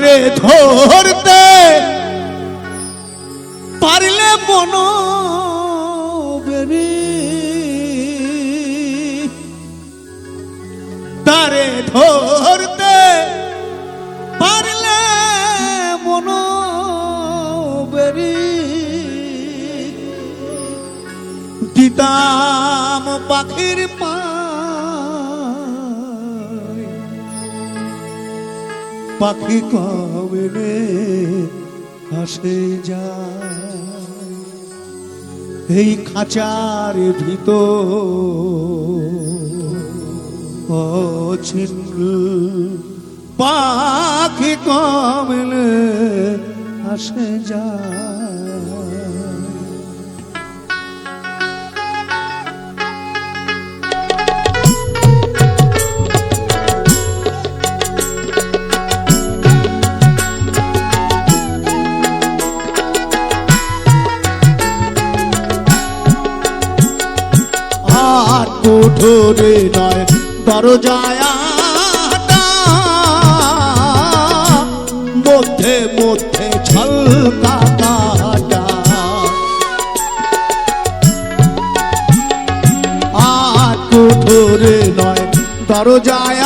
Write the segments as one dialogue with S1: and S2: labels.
S1: তারে ধরতে পারলে মন তারে ধরতে পারলে মন দিতাম পাখির পা পাখি কবে আসে যা এই খাঁচার ভিতর অছিন পাখি কমলে আসে যায়? কোঠরে নয় দরজায় মধ্যে মধ্যে ছলকা কাটা। আর কোঠরে নয় দরজায়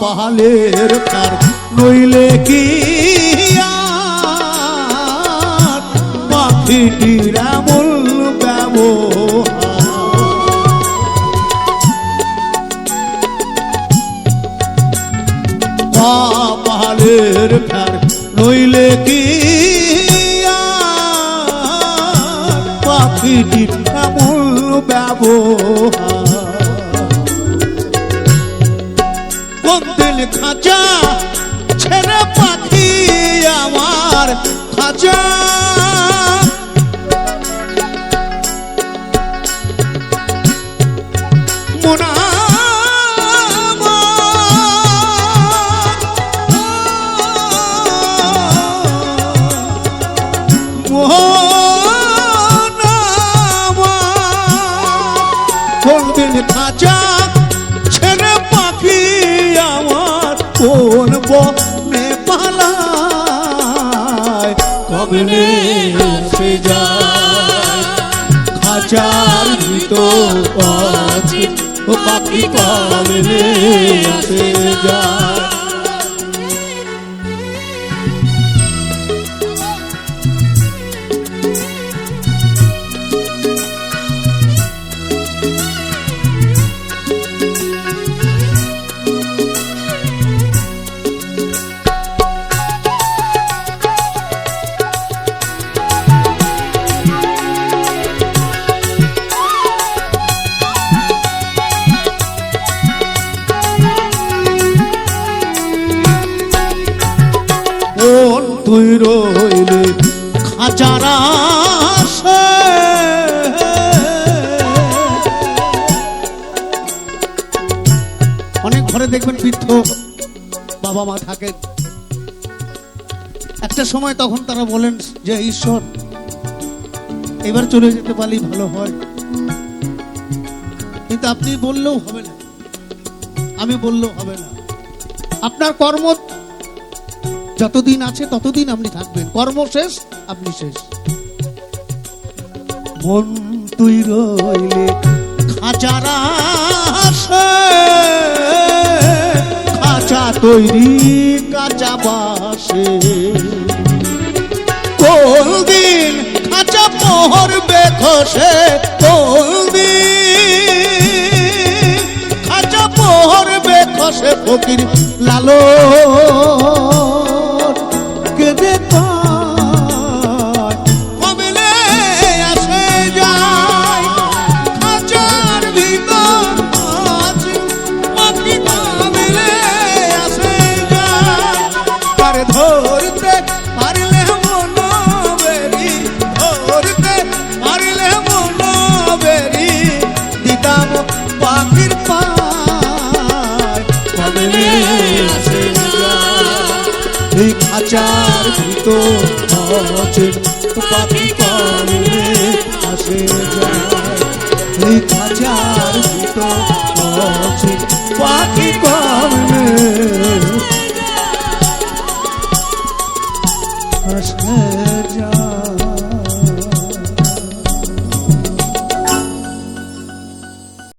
S1: পাহালের তার নইলে কি পাখিটির এমন ব্যবহার। পাহালের ফের নইলে কি পাখিটির এমন ব্যবহার। বন্দিল খাঁচা ছেড়ে পাখি আমার খাঁচা। কমলে সে যায় খাঁচার ভিতর পাখি কামনে সে যায় রইলে খাঁচারা অনেক ঘরে দেখবেন বৃদ্ধ বাবা মা থাকেন। একটা সময় তখন তারা বলেন যে, ঈশ্বর, এবার চলে যেতে পারলেই ভালো হয়। কিন্তু আপনি বললেও হবে না। আমি বললেও হবে না। আপনার কর্ম যতদিন আছে, ততদিন আপনি থাকবেন। কর্ম শেষ, আপনি শেষ। মন তুই রইলে খাঁচারা খাঁচা তৈরি কাঁচা বাসে। কোন দিন খাঁচা পহরবে খসে কোন দিন খাঁচা পহরবে খসে ফকির লালো ভিতর আছে পাখি কমলে আসে যায়। খাঁচার ভিতর আছে পাখি কমলে